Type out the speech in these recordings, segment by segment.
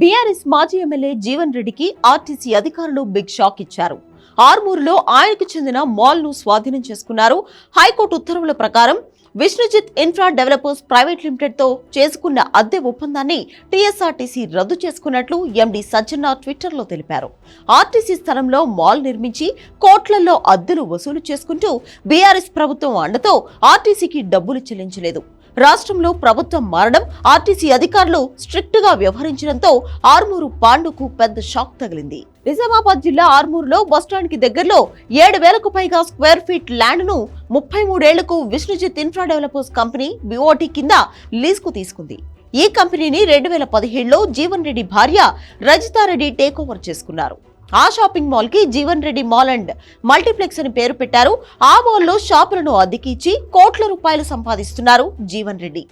BRS మాజీ MLA Jeevan రెడ్డికి RTC అధికారులు బిగ్ షాక్ ఇచ్చారు. ఆర్మూరులో ఆయనకు చెందిన మాల్ను స్వాధీనం చేసుకున్నారు. హైకోర్టు ఉత్తర్వుల ప్రకారం విష్ణుజిత్ ఇన్ఫ్రా డెవలపర్స్ ప్రైవేట్ లిమిటెడ్తో చేసుకున్న అద్దె ఒప్పందాన్ని టీఎస్ఆర్టీసీ రద్దు చేసుకున్నట్లు ఎండీ సజ్జన్న ట్విట్టర్లో తెలిపారు. ఆర్టీసీ స్థలంలో మాల్ నిర్మించి కోట్లలో అద్దెలు వసూలు చేసుకుంటూ బీఆర్ఎస్ ప్రభుత్వం అండతో ఆర్టీసీకి డబ్బులు చెల్లించలేదు. రాష్ట్రంలో ప్రభుత్వం మారడం ఆర్టీసీ అధికారులు స్ట్రిక్ట్గా వ్యవహరించడంతో ఆర్మూరు పాండుకు పెద్ద షాక్ తగిలింది. నిజామాబాద్ జిల్లా ఆర్మూరులో బస్టాండ్కి దగ్గరలో ఏడు వేలకు పైగా స్క్వేర్ ఫీట్ ల్యాండ్ను ముప్పై మూడేళ్ళకు Vishnujith infra developers company BOT కింద లీజ్కు తీసుకుంది. ఈ కంపెనీని రెండు వేల పదిహేడులో జీవన్ రెడ్డి భార్య రజితారెడ్డి టేక్ ఓవర్ చేసుకున్నారు. ఆ షాపింగ్ మాల్కి Jeevan Reddy mall and multiplex అని పేరు పెట్టారు. ఆ మాల్లో షాపులను అద్దెకిచ్చి కోట్ల రూపాయలు సంపాదిస్తున్నారు జీవన్ రెడ్డి.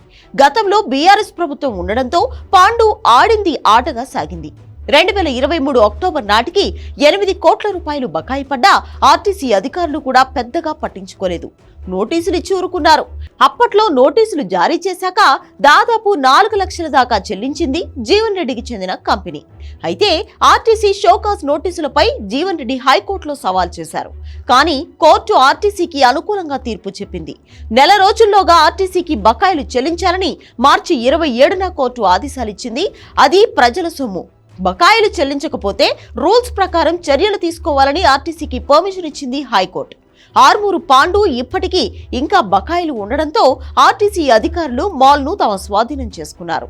గతంలో బీఆర్ఎస్ ప్రభుత్వం ఉండడంతో పాండు ఆడింది ఆటగా సాగింది. రెండు వేల ఇరవై మూడు అక్టోబర్ నాటికి ఎనిమిది కోట్ల రూపాయలు బకాయి పడ్డా ఆర్టీసీ అధికారులు కూడా పెద్దగా పట్టించుకోలేదు. నోటీసులు ఇచ్చి ఊరుకున్నారు అప్పట్లో నోటీసులు జారీ చేశాక దాదాపు నాలుగు లక్షల దాకా చెల్లించింది జీవన్ రెడ్డికి చెందిన కంపెనీ. అయితే ఆర్టీసీ షోకాస్ నోటీసులపై జీవన్ రెడ్డి హైకోర్టులో సవాల్ చేశారు. కానీ కోర్టు ఆర్టీసీకి అనుకూలంగా తీర్పు చెప్పింది. నెల రోజుల్లోగా ఆర్టీసీకి బకాయిలు చెల్లించాలని మార్చి ఇరవై ఏడున కోర్టు ఆదేశాలిచ్చింది అది ప్రజల సొమ్ము. బకాయిలు చెల్లించకపోతే రూల్స్ ప్రకారం చర్యలు తీసుకోవాలని ఆర్టీసీకి పర్మిషన్ ఇచ్చింది హైకోర్టు. ఆర్మూరు పాండు ఇప్పటికీ ఇంకా బకాయిలు ఉండడంతో ఆర్టీసీ అధికారులు మాల్ను తమ స్వాధీనం చేసుకున్నారు.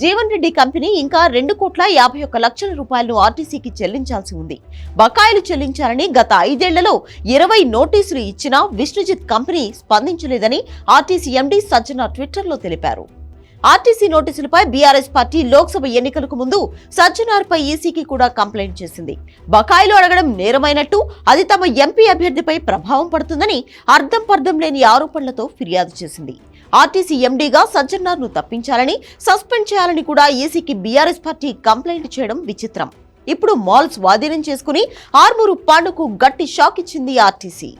జీవన్ రెడ్డి కంపెనీ ఇంకా రెండు కోట్ల యాభై ఒక్క లక్షల రూపాయలను ఆర్టీసీకి చెల్లించాల్సి ఉంది. బకాయిలు చెల్లించాలని గత ఐదేళ్ళలో ఇరవై నోటీసులు ఇచ్చినా విష్ణుజిత్ కంపెనీ స్పందించలేదని ఆర్టీసీ ఎండీ సజ్జన ట్విట్టర్లో తెలిపారు. ఆర్టీసీ నోటీసులపై బీఆర్ఎస్ పార్టీ లోక్సభ ఎన్నికలకు ముందు సజ్జనార్పై ఈసీకి కూడా కంప్లైంట్ చేసింది. బకాయిలు అడగడం నేరమైనట్టు అది తమ ఎంపీ అభ్యర్థిపై ప్రభావం పడుతుందని అర్థం పర్థం లేని ఆరోపణలతో ఫిర్యాదు చేసింది. ఆర్టీసీ ఎండీగా సజ్జనార్ను తప్పించాలని సస్పెండ్ చేయాలని కూడా ఈసీకి బీఆర్ఎస్ పార్టీ కంప్లైంట్ చేయడం విచిత్రం. ఇప్పుడు మాల్ స్వాధీనం చేసుకుని ఆర్మూరు పాండుకు గట్టి షాక్ ఇచ్చింది ఆర్టీసీ.